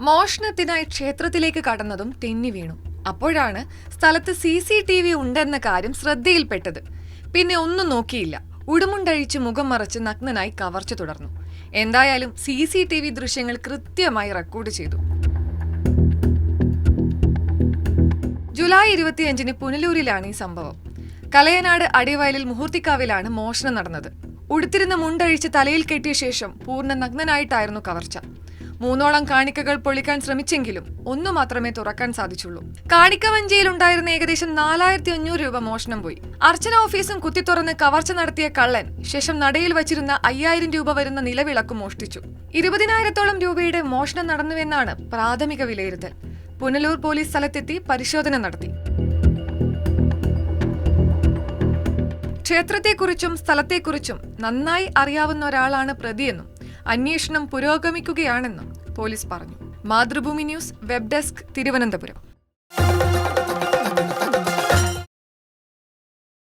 മോഷണത്തിനായി ക്ഷേത്രത്തിലേക്ക് കടന്നതും തെന്നി വീണു. അപ്പോഴാണ് സ്ഥലത്ത് സി സി ടി വി ഉണ്ടെന്ന കാര്യം ശ്രദ്ധയിൽപ്പെട്ടത്. പിന്നെ ഒന്നും നോക്കിയില്ല. ഉടുമുണ്ടഴിച്ച് മുഖം മറച്ച് നഗ്നനായി കവർച്ച തുടർന്നു. എന്തായാലും സി സി ടി വി ദൃശ്യങ്ങൾ കൃത്യമായി റെക്കോർഡ് ചെയ്തു. ജൂലൈ ഇരുപത്തിയഞ്ചിന് പുനലൂരിലാണ് ഈ സംഭവം. കലയനാട് അടിവയലിൽ മുഹൂർത്തിക്കാവിലാണ് മോഷണം നടന്നത്. ഉടുത്തിരുന്ന മുണ്ടഴിച്ച് തലയിൽ കെട്ടിയ ശേഷം പൂർണ നഗ്നനായിട്ടായിരുന്നു കവർച്ച. മൂന്നോളം കാണിക്കകൾ പൊളിക്കാൻ ശ്രമിച്ചെങ്കിലും ഒന്നു മാത്രമേ തുറക്കാൻ സാധിച്ചുള്ളൂ. കാണിക്ക വഞ്ചിയിൽ ഉണ്ടായിരുന്ന ഏകദേശം നാലായിരത്തി അഞ്ഞൂറ് രൂപ മോഷണം പോയി. അർച്ചന ഓഫീസും കുത്തി തുറന്ന് കവർച്ച നടത്തിയ കള്ളൻ ശേഷം നടയിൽ വച്ചിരുന്ന അയ്യായിരം രൂപ വരുന്ന നിലവിളക്കും മോഷ്ടിച്ചു. ഇരുപതിനായിരത്തോളം രൂപയുടെ മോഷണം നടന്നുവെന്നാണ് പ്രാഥമിക വിലയിരുത്തൽ. പുനലൂർ പോലീസ് സ്ഥലത്തെത്തി പരിശോധന നടത്തി. ക്ഷേത്രത്തെക്കുറിച്ചും സ്ഥലത്തെക്കുറിച്ചും നന്നായി അറിയാവുന്ന ഒരാളാണ് പ്രതിയെന്നും അന്വേഷണം പുരോഗമിക്കുകയാണെന്നും പോലീസ് പറഞ്ഞു. Mathrubhumi news web desk Thiruvananthapuram.